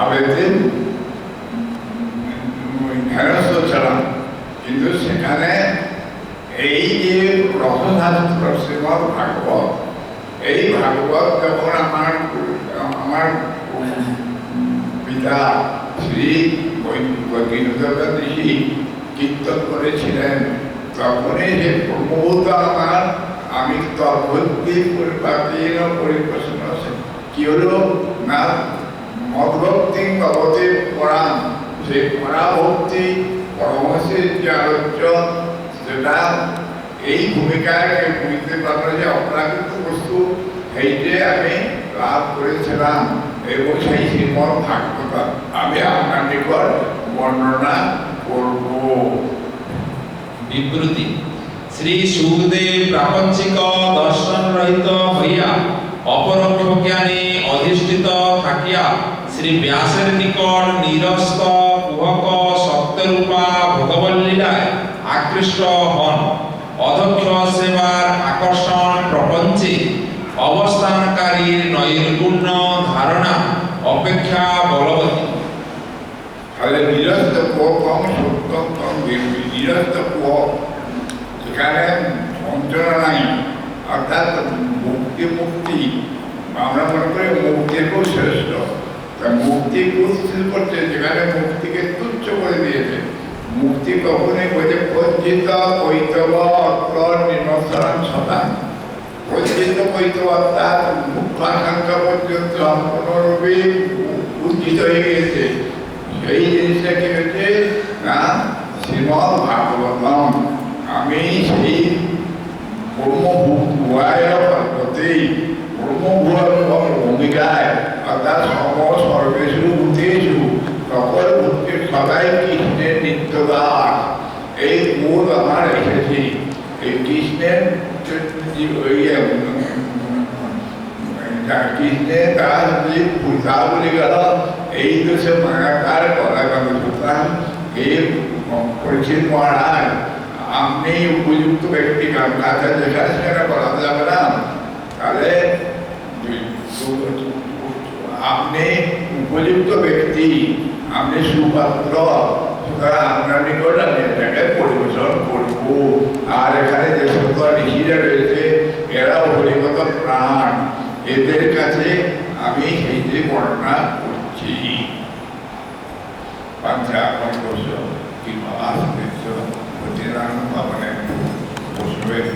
আবেদিন ধ্যানস্থ ছিলাম কিন্তু সেখানে এই যে রথশাস্ত্র শ্রীমদ ভাগবত, এই ভাগবত যখন আমার আমার পিতা শ্রী বৈদ্যনাথ ঋষি কীর্তন করেছিলেন, তখনই যে প্রমোদ আমার, আমি তদ্ভক্তি পরিপাতীন পরিপ্রশ্ন কি হলো? ভগবতী পরাণ। সেই পরাভক্তি পরমহংসের যে আলোচ্য, সেটা এই ভূমিকায় বুঝতে পারল যে অপরাকৃত বস্তু, সেইটে আমি লাভ করেছিলাম। এবং সেই শ্রীমদ ভাগবত আমি আপনার নিকট বর্ণনা করব। বিবৃতি। শ্রী সুখদেব প্রাপঞ্চিক দর্শন শ্রী ব্যাসের নিকট নিরস্ত কুহক সত্যরূপা ভগবল্লীলায় আকৃষ্ট হন। অধ্যক্ষ সেবার আকর্ষণ প্রপঞ্চে অবস্থানকারীর নৈর্গুণ্য ধারণা অপেক্ষা বলবতী তাহলে নিরস্ত কুহ কম সত্যম কম নিরস্ত কুহ সেখানে যন্ত্রণা নাই অর্থাৎ মুক্তি মুক্তি আমরা মনে করি মুক্তি কুস্থির করছে যেখানে মুক্তিকে তুচ্ছ করে দিয়েছে, মুক্তি কখনই বলছে পঞ্জিত কৈতব অর্থাৎ মুখাকাঙ্ক্ষা পর্যন্ত উজ্জিত হয়ে সেই জিনিসটা কি হচ্ছে? না ভাগবতম। আমি সেই মূল আমার এসেছি। এই কৃষ্ণের ওই কৃষ্ণের তার যে পূজা বলে গেল, এই দেশে মায়াকার করা গেল সুতরাং এই পরিচিত মহারাজ? আপনি উপযুক্ত ব্যক্তি কারণ কাছে যেখানে সেখানে করাতে যাবে না। তাহলে, আপনি উপযুক্ত ব্যক্তি, আপনি সুপাত্র। প্রাণ এদের কাছে আমি এই যে বর্ণনা করছি পঞ্চাশ কিংবা আশ্চর্য প্রতিরান ভবনের পুষ্পের